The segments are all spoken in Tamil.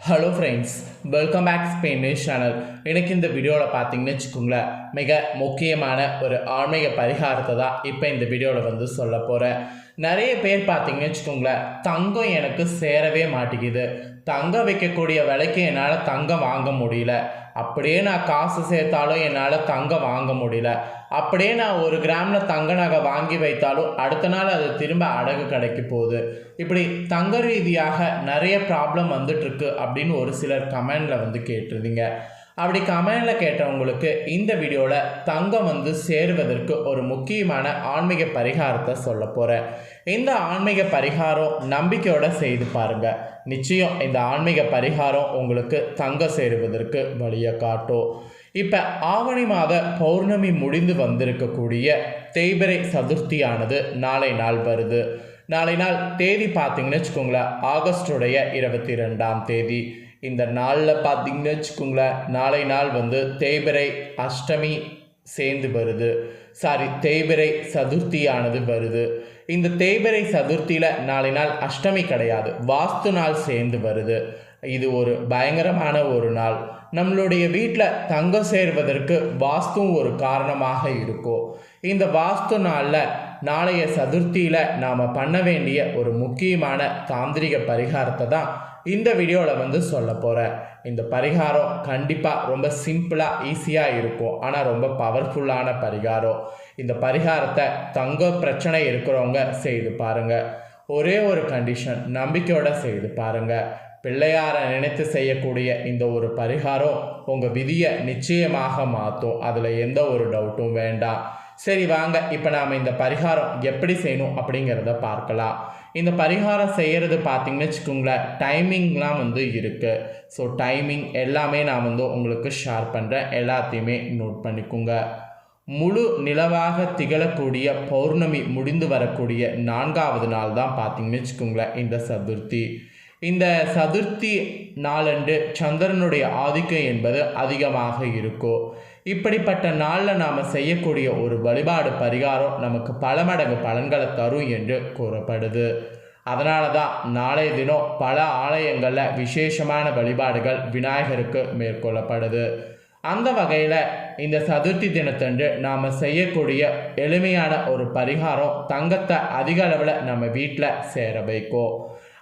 Hello friends welcome back Spanish channel எனக்கு இந்த வீடியோவில் பார்த்தீங்கன்னு வச்சுக்கோங்களேன் மிக முக்கியமான ஒரு ஆன்மீக பரிகாரத்தை தான் இப்போ இந்த வீடியோவில் வந்து சொல்ல போகிறேன் நிறைய பேர் பார்த்தீங்கன்னு வச்சுக்கோங்களேன் தங்கம் எனக்கு சேரவே மாட்டேங்குது. தங்கம் வைக்கக்கூடிய விலைக்கு என்னால் தங்கம் வாங்க முடியல. அப்படியே நான் காசு சேர்த்தாலும் என்னால் தங்கம் வாங்க முடியல. அப்படியே நான் ஒரு கிராமில் தங்க நகை வாங்கி வைத்தாலும் அடுத்த நாள் அது திரும்ப அடகு கிடைக்கு போகுது. இப்படி தங்க ரீதியாக நிறைய ப்ராப்ளம் வந்துட்டுருக்கு அப்படின்னு ஒரு சிலர் கமெண்டில் வந்து கேட்டிருந்தீங்க. அப்படி கமெண்டில் கேட்டவங்களுக்கு இந்த வீடியோவில் தங்கம் வந்து சேருவதற்கு ஒரு முக்கியமான ஆன்மீக பரிகாரத்தை சொல்ல போகிறேன் இந்த ஆன்மீக பரிகாரம் நம்பிக்கையோட செய்து பாருங்கள் நிச்சயம் இந்த ஆன்மீக பரிகாரம் உங்களுக்கு தங்கம் சேருவதற்கு வழியை காட்டும். இப்போ ஆவணி மாத பௌர்ணமி முடிந்து வந்திருக்கக்கூடிய தேய்பிரை சதுர்த்தியானது நாளை நாள் வருது. நாளை நாள் தேதி பார்த்தீங்கன்னு வச்சுக்கோங்களேன் ஆகஸ்டுடைய இருபத்தி ரெண்டாம் தேதி. இந்த நாளில் பார்த்தீங்கன்னு வச்சுக்கோங்களேன் நாளை நாள் வந்து தேய்பிரை அஷ்டமி சேர்ந்து வருது. சாரி தேய்பிரை சதுர்த்தியானது வருது. இந்த தேய்பிரை சதுர்த்தியில் நாளை நாள் அஷ்டமி கிடையாது. வாஸ்து நாள் சேர்ந்து வருது. இது ஒரு பயங்கரமான ஒரு நாள். நம்மளுடைய வீட்டில் தங்கம் சேர்வதற்கு வாஸ்துவும் ஒரு காரணமாக இருக்கும் இந்த வாஸ்து நாளில் நாளைய சதுர்த்தியில் நாம் பண்ண வேண்டிய ஒரு முக்கியமான தாந்திரிக பரிகாரத்தை தான் இந்த வீடியோவில் வந்து சொல்ல போகிறேன் இந்த பரிகாரம் கண்டிப்பாக ரொம்ப சிம்பிளாக ஈஸியாக இருக்கும். ஆனால் ரொம்ப பவர்ஃபுல்லான பரிகாரம். இந்த பரிகாரத்தை தங்க பிரச்சனை இருக்கிறவங்க செய்து பாருங்கள் ஒரே ஒரு கண்டிஷன் நம்பிக்கையோடு செய்து பாருங்கள் பிள்ளையாரை நினைத்து செய்யக்கூடிய இந்த ஒரு பரிகாரம் உங்கள் விதியை நிச்சயமாக மாற்றும் அதில் எந்த ஒரு டவுட்டும் வேண்டாம். சரி வாங்க இப்போ நாம் இந்த பரிகாரம் எப்படி செய்யணும் அப்படிங்கிறத பார்க்கலாம். இந்த பரிகாரம் செய்கிறது பார்த்தீங்கன்னு வச்சுக்கோங்களேன் டைமிங்லாம் வந்து இருக்குது ஸோ டைமிங் எல்லாமே நான் வந்து உங்களுக்கு ஷேர் பண்ணுறேன் எல்லாத்தையுமே நோட் பண்ணிக்கோங்க. முழு நிலவாக திகழக்கூடிய பௌர்ணமி முடிந்து வரக்கூடிய நான்காவது நாள் தான் பார்த்தீங்கன்னு வச்சுக்கோங்களேன் இந்த சதுர்த்தி. இந்த சதுர்த்தி நாளன்று சந்திரனுடைய ஆதிக்கம் என்பது அதிகமாக இருக்கும். இப்படிப்பட்ட நாளில் நாம் செய்யக்கூடிய ஒரு வழிபாடு பரிகாரம் நமக்கு பல மடங்கு பலன்களை தரும் என்று கூறப்படுது. அதனால தான் நாளைய தினம் பல ஆலயங்களில் விசேஷமான வழிபாடுகள் விநாயகருக்கு மேற்கொள்ளப்படுது. அந்த வகையில் இந்த சதுர்த்தி தினத்தன்று நாம் செய்யக்கூடிய எளிமையான ஒரு பரிகாரம் தங்கத்தை அதிக அளவில் நம்ம வீட்டில் சேர வைக்கும்.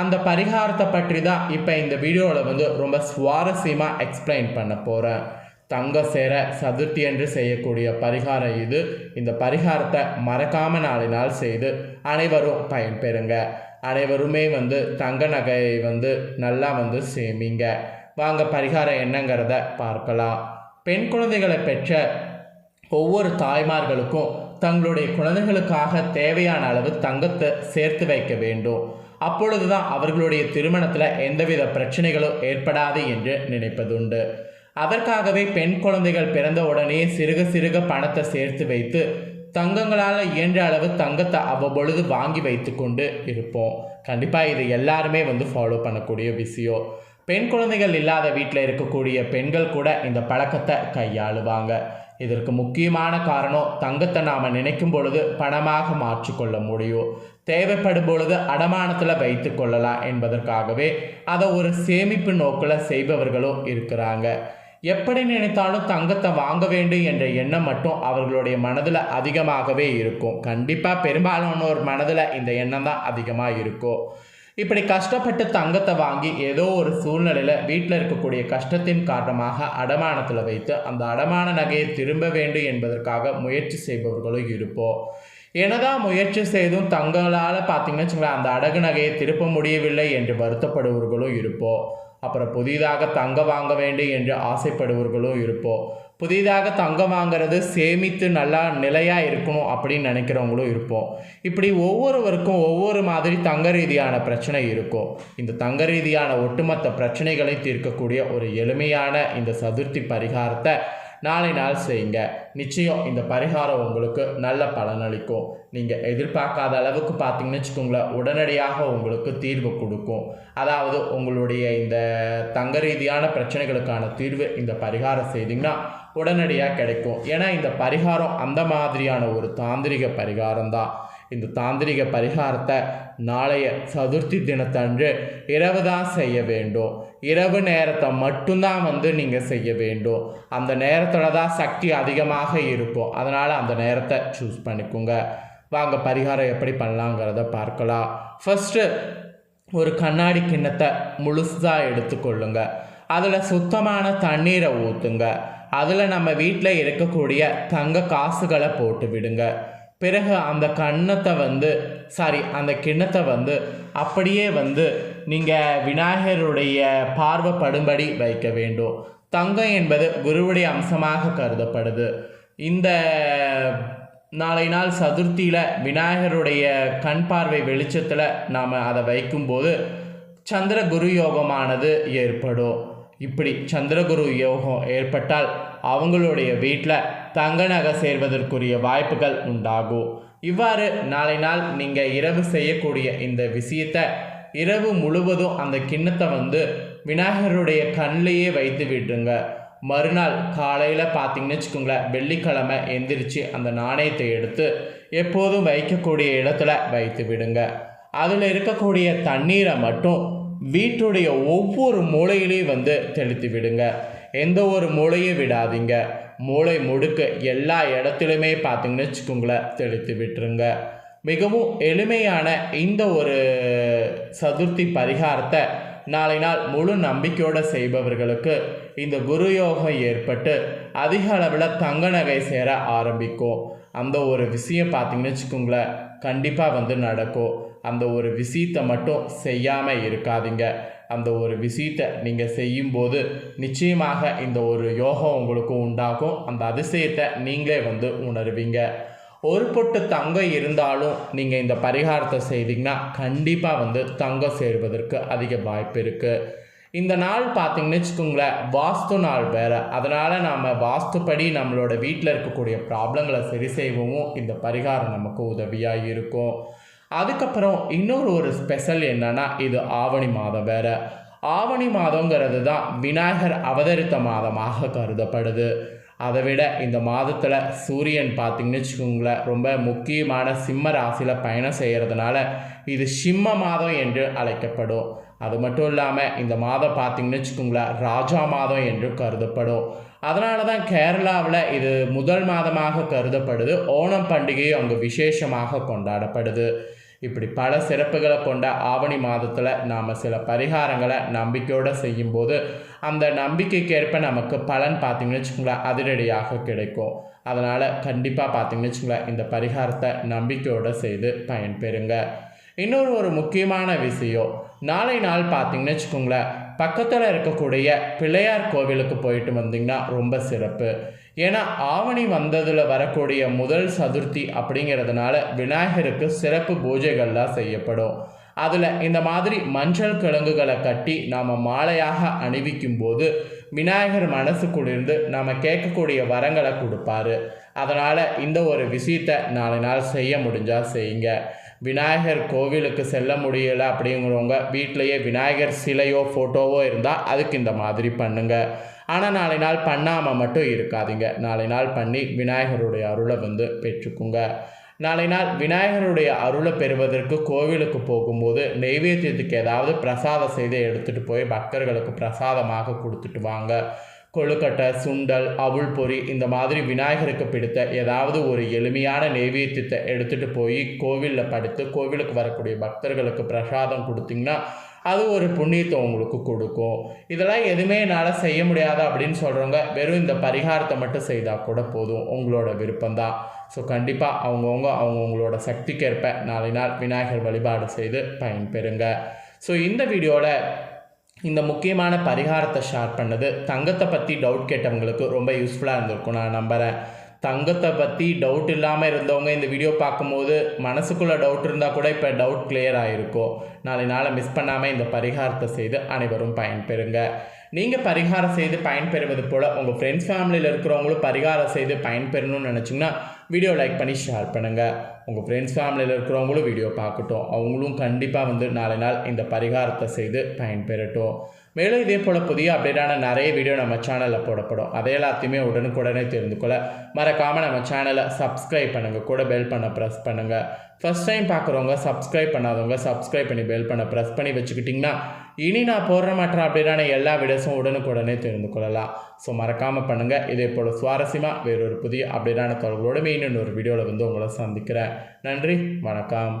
அந்த பரிகாரத்தை பற்றி தான் இப்போ இந்த வீடியோவில் வந்து ரொம்ப சுவாரஸ்யமாக எக்ஸ்பிளைன் பண்ண போகிறேன் தங்க சேர சதுர்த்தி என்று செய்யக்கூடிய பரிகாரம் இது. இந்த பரிகாரத்தை மறக்காம நாளினால் செய்து அனைவரும் பயன்பெறுங்க அனைவருமே வந்து தங்க நகையை வந்து நல்லா வந்து சேமிங்க. வாங்க பரிகாரம் என்னங்கிறத பார்க்கலாம். பெண் குழந்தைகளை பெற்ற ஒவ்வொரு தாய்மார்களுக்கும் தங்களுடைய குழந்தைகளுக்காக தேவையான அளவு தங்கத்தை சேர்த்து வைக்க வேண்டும். அப்பொழுதுதான் அவர்களுடைய திருமணத்தில் எந்தவித பிரச்சனைகளும் ஏற்படாது என்று நினைப்பதுண்டு. அதற்காகவே பெண் குழந்தைகள் பிறந்த உடனே சிறுக சிறுக பணத்தை சேர்த்து வைத்து தங்கங்களால் இயன்ற அளவு தங்கத்தை அவ்வப்பொழுது வாங்கி வைத்து கொண்டு இருப்போம். கண்டிப்பாக இது எல்லாருமே வந்து ஃபாலோ பண்ணக்கூடிய விஷயம். பெண் குழந்தைகள் இல்லாத வீட்டில் இருக்கக்கூடிய பெண்கள் கூட இந்த பழக்கத்தை கையாளுவாங்க. இதற்கு முக்கியமான காரணம் தங்கத்தை நாம் நினைக்கும் பொழுது பணமாக மாற்றிக்கொள்ள முடியும். தேவைப்படும் பொழுது அடமானத்தில் வைத்து கொள்ளலாம் என்பதற்காகவே அதை ஒரு சேமிப்பு நோக்கில் செய்பவர்களும் இருக்கிறாங்க. எப்படி நினைத்தாலும் தங்கத்தை வாங்க வேண்டும் என்ற எண்ணம் மட்டும் அவர்களுடைய மனதில் அதிகமாகவே இருக்கும். கண்டிப்பாக பெரும்பாலானோர் மனதில் இந்த எண்ணம் தான் அதிகமாக இருக்கும் இப்படி கஷ்டப்பட்டு தங்கத்தை வாங்கி ஏதோ ஒரு சூழ்நிலையில் வீட்டில் இருக்கக்கூடிய கஷ்டத்தின் காரணமாக அடமானத்தில் வைத்து அந்த அடமான நகையை திரும்ப வேண்டும் என்பதற்காக முயற்சி செய்பவர்களும் இருப்போம். என்னதான் முயற்சி செய்தும் தங்களால் பார்த்தீங்கன்னு வச்சுங்களேன் அந்த அடகு நகையை திருப்ப முடியவில்லை என்று வருத்தப்படுபவர்களும் இருப்போம். அப்புறம் புதிதாக தங்கம் வாங்க வேண்டும் என்று ஆசைப்படுபவர்களும் இருப்போம் புதிதாக தங்கம் வாங்கிறது சேமித்து நல்லா நிலையாக இருக்கணும் அப்படின்னு நினைக்கிறவங்களும் இருப்போம் இப்படி ஒவ்வொருவருக்கும் ஒவ்வொரு மாதிரி தங்க ரீதியான பிரச்சனை இருக்கும். இந்த தங்க ரீதியான ஒட்டுமொத்த பிரச்சனைகளை தீர்க்கக்கூடிய ஒரு எளிமையான இந்த சதுர்த்தி பரிகாரத்தை நாளை நாள் செய்யுங்க. நிச்சயம் இந்த பரிகாரம் உங்களுக்கு நல்ல பலனளிக்கும். நீங்கள் எதிர்பார்க்காத அளவுக்கு பார்த்தீங்கன்னு வச்சுக்கோங்களேன் உடனடியாக உங்களுக்கு தீர்வு கொடுக்கும். அதாவது உங்களுடைய இந்த தங்க ரீதியான பிரச்சனைகளுக்கான தீர்வு இந்த பரிகாரம் செய்தீங்கன்னா உடனடியாக கிடைக்கும். ஏன்னா இந்த பரிகாரம் அந்த மாதிரியான ஒரு தாந்திரிக பரிகாரம் தான் இந்த தாந்திரிக பரிகாரத்தை நாளைய சதுர்த்தி தினத்தன்று இரவு தான் செய்ய வேண்டும். இரவு நேரத்தை மட்டும்தான் வந்து நீங்கள் செய்ய வேண்டும். அந்த நேரத்தில் தான் சக்தி அதிகமாக இருக்கும். அதனால் அந்த நேரத்தை சூஸ் பண்ணிக்கோங்க. வாங்க பரிகாரம் எப்படி பண்ணலாங்கிறத பார்க்கலாம். ஃபஸ்ட்டு ஒரு கண்ணாடி கிண்ணத்தை முழுசாக எடுத்துக்கொள்ளுங்க. அதில் சுத்தமான தண்ணீரை ஊற்றுங்க அதில் நம்ம வீட்டில் இருக்கக்கூடிய தங்க காசுகளை போட்டு விடுங்க. பிறகு அந்த கண்ணத்தை வந்து சாரி அந்த கிண்ணத்தை வந்து அப்படியே வந்து நீங்கள் விநாயகருடைய பார்வைப்படும்படி வைக்க வேண்டும். தங்கம் என்பது குருவுடைய அம்சமாக கருதப்படுது. இந்த நாளை நாள் சதுர்த்தியில் விநாயகருடைய கண் பார்வை வெளிச்சத்தில் நாம் அதை வைக்கும்போது சந்திர குரு யோகமானது ஏற்படும். இப்படி சந்திரகுரு யோகம் ஏற்பட்டால் அவங்களுடைய வீட்டில் தங்க நகை சேர்வதற்குரிய வாய்ப்புகள் உண்டாகும். இவ்வாறு நாளை நாள் நீங்கள் இரவு செய்யக்கூடிய இந்த விஷயத்தை இரவு முழுவதும் அந்த கிண்ணத்தை வந்து விநாயகருடைய கண்ணிலேயே வைத்து விட்டுருங்க. மறுநாள் காலையில் பார்த்தீங்கன்னு வச்சுக்கோங்களேன் வெள்ளிக்கிழமை எந்திரிச்சு அந்த நாணயத்தை எடுத்து எப்போதும் வைக்கக்கூடிய இடத்துல வைத்து விடுங்க. அதில் இருக்கக்கூடிய தண்ணீரை மட்டும் வீட்டுடைய ஒவ்வொரு மூலையிலையும் வந்து தெளித்து விடுங்க. எந்த ஒரு மூளையும் விடாதீங்க. மூளை முடுக்க எல்லா இடத்துலையுமே பார்த்தீங்கன்னு வச்சுக்கோங்களேன் தெளித்து விட்டுருங்க. மிகவும் எளிமையான இந்த ஒரு சதுர்த்தி பரிகாரத்தை நாளை நாள் முழு நம்பிக்கையோடு செய்பவர்களுக்கு இந்த குரு யோகம் ஏற்பட்டு அதிக அளவில் தங்க நகை சேர ஆரம்பிக்கும். அந்த ஒரு விஷயம் பார்த்தீங்கன்னு வச்சுக்கோங்களேன் கண்டிப்பாக வந்து நடக்கும். அந்த ஒரு விஷயத்தை மட்டும் செய்யாமல் இருக்காதீங்க. அந்த ஒரு விஷயத்தை நீங்கள் செய்யும்போது நிச்சயமாக இந்த ஒரு யோகம் உங்களுக்கு உண்டாகும். அந்த அதிசயத்தை நீங்களே வந்து உணர்வீங்க. ஒரு பொட்டு தங்கம் இருந்தாலும் நீங்கள் இந்த பரிகாரத்தை செய்தீங்கன்னா கண்டிப்பாக வந்து தங்கம் சேருவதற்கு அதிக வாய்ப்பு இருக்குது இந்த நாள் பார்த்தீங்கன்னு வச்சுக்கோங்களேன் வாஸ்து நாள் வேறு. அதனால் நாம் வாஸ்துப்படி நம்மளோட வீட்டில் இருக்கக்கூடிய ப்ராப்ளங்களை சரி செய்யவும் இந்த பரிகாரம் நமக்கு உதவியாக இருக்கும். அதுக்கப்புறம் இன்னொரு ஒரு ஸ்பெஷல் என்னென்னா இது ஆவணி மாதம் வேறு. ஆவணி மாதங்கிறது தான் விநாயகர் அவதரித்த மாதமாக கருதப்படுது. அதை விட இந்த மாதத்தில் சூரியன் பார்த்திங்கன்னு வச்சுக்கோங்களேன் ரொம்ப முக்கியமான சிம்ம ராசியில் பயணம் செய்கிறதுனால இது சிம்ம மாதம் என்று அழைக்கப்படும். அது மட்டும் இல்லாமல் இந்த மாதம் பார்த்திங்கன்னு வச்சுக்கோங்களேன் ராஜா மாதம் என்று கருதப்படும். அதனால தான் கேரளாவில் இது முதல் மாதமாக கருதப்படுது. ஓணம் பண்டிகையும் அங்கே விசேஷமாக கொண்டாடப்படுது. இப்படி பல சிறப்புகளை கொண்ட ஆவணி மாதத்தில் நாம் சில பரிகாரங்களை நம்பிக்கையோடு செய்யும்போது அந்த நம்பிக்கைக்கேற்ப நமக்கு பலன் பார்த்திங்கன்னு வச்சுக்கோங்களேன் அதிரடியாக கிடைக்கும். அதனால் கண்டிப்பாக பார்த்திங்கன்னு வச்சுக்கோங்களேன் இந்த பரிகாரத்தை நம்பிக்கையோடு செய்து பயன்பெறுங்க. இன்னொரு ஒரு முக்கியமான விஷயம். நாளை நாள் பார்த்தீங்கன்னு வச்சுக்கோங்களேன் பக்கத்தில் இருக்கக்கூடிய பிள்ளையார் கோவிலுக்கு போயிட்டு வந்தீங்கன்னா ரொம்ப சிறப்பு. ஏன்னா ஆவணி வந்ததில் வரக்கூடிய முதல் சதுர்த்தி அப்படிங்கிறதுனால விநாயகருக்கு சிறப்பு பூஜைகள்லாம் செய்யப்படும். அதில் இந்த மாதிரி மஞ்சள் கிழங்குகளை கட்டி நாம் மாலையாக அணிவிக்கும் போது விநாயகர் மனசுக்குள்ளிருந்து நாம் நம்ம கேட்கக்கூடிய வரங்களை கொடுப்பாரு. அதனால் இந்த ஒரு விஷயத்தை நாலு நாள் செய்ய முடிஞ்சால் செய்யுங்க. விநாயகர் கோவிலுக்கு செல்ல முடியலை அப்படிங்கிறவங்க வீட்டிலையே விநாயகர் சிலையோ ஃபோட்டோவோ இருந்தால் அதுக்கு இந்த மாதிரி பண்ணுங்கள் ஆனால் நாளை நாள் பண்ணாமல் மட்டும் இருக்காதீங்க. நாளை நாள் பண்ணி விநாயகருடைய அருளை வந்து பெற்றுக்குங்க. நாளை நாள் விநாயகருடைய அருளை பெறுவதற்கு கோவிலுக்கு போகும்போது நெய்வேத்தியத்துக்கு ஏதாவது பிரசாதம் செய்து எடுத்துகிட்டு போய் பக்தர்களுக்கு பிரசாதமாக கொடுத்துட்டு வாங்க. கொழுக்கட்டை சுண்டல் அவுள் பொறி இந்த மாதிரி விநாயகருக்கு பிடித்த ஏதாவது ஒரு எளிமையான நெய்வேத்தியத்தை எடுத்துகிட்டு போய் கோவிலில் படுத்து கோவிலுக்கு வரக்கூடிய பக்தர்களுக்கு பிரசாதம் கொடுத்தீங்கன்னா அது ஒரு புண்ணியத்தை உங்களுக்கு கொடுக்கும். இதெல்லாம் எதுவுமே என்னால் செய்ய முடியாது அப்படின்னு சொல்கிறவங்க வெறும் இந்த பரிகாரத்தை மட்டும் செய்தால் கூட போதும். உங்களோட விருப்பம்தான். ஸோ கண்டிப்பாக அவங்கவுங்க அவங்கவுங்களோட சக்திக்கேற்ப நாளை நாள் விநாயகர் வழிபாடு செய்து பயன்பெறுங்க. ஸோ இந்த வீடியோவில் இந்த முக்கியமான பரிகாரத்தை ஷேர் பண்ணது. தங்கத்தை பற்றி டவுட் கேட்டவங்களுக்கு ரொம்ப யூஸ்ஃபுல்லாக இருந்திருக்கும். நான் நம்புகிறேன் தங்கத்தை பற்றி டவுட் இல்லாமல் இருந்தவங்க இந்த வீடியோ பார்க்கும்போது மனசுக்குள்ளே டவுட் இருந்தால் கூட இப்போ டவுட் கிளியர் ஆகிருக்கும் நாளை நாளை மிஸ் பண்ணாமல் இந்த பரிகாரத்தை செய்து அனைவரும் பயன்பெறுங்க. நீங்கள் பரிகாரம் செய்து பயன்பெறுவது போல் உங்கள் ஃப்ரெண்ட்ஸ் ஃபேமிலியில் இருக்கிறவங்களும் பரிகாரம் செய்து பயன்பெறணும்னு நினச்சிங்கன்னா வீடியோ லைக் பண்ணி ஷேர் பண்ணுங்கள் உங்கள் ஃப்ரெண்ட்ஸ் ஃபேமிலியில் இருக்கிறவங்களும் வீடியோ பார்க்கட்டும். அவங்களும் கண்டிப்பாக வந்து நாளை நாள் இந்த பரிகாரத்தை செய்து பயன்பெறட்டும். மேலும் இதே போல் புதிய அப்டேட்டான நிறைய வீடியோ நம்ம சேனலில் போடப்படும். அதை எல்லாத்தையுமே உடனுக்குடனே தெரிந்து கொள்ள மறக்காமல் நம்ம சேனலை சப்ஸ்கிரைப் பண்ணுங்கள் கூட பெல் பண்ண ப்ரெஸ் பண்ணுங்கள் ஃபஸ்ட் டைம் பார்க்குறவங்க சப்ஸ்கிரைப் பண்ணாதவங்க சப்ஸ்கிரைப் பண்ணி பெல் பண்ண ப்ரெஸ் பண்ணி வச்சுக்கிட்டிங்கன்னா இனி நான் போடுற மற்ற அப்படின்னா எல்லா வீடியோஸும் உடனுக்குடனே தெரிந்து கொள்ளலாம். ஸோ மறக்காமல் பண்ணுங்கள் இதே போல் சுவாரஸ்யமாக வேறொரு புதிய அப்டேட்டான தொடர்களோடு மெயின் ஒரு வீடியோவில் வந்து உங்களை சந்திக்கிறேன். நன்றி. வணக்கம்.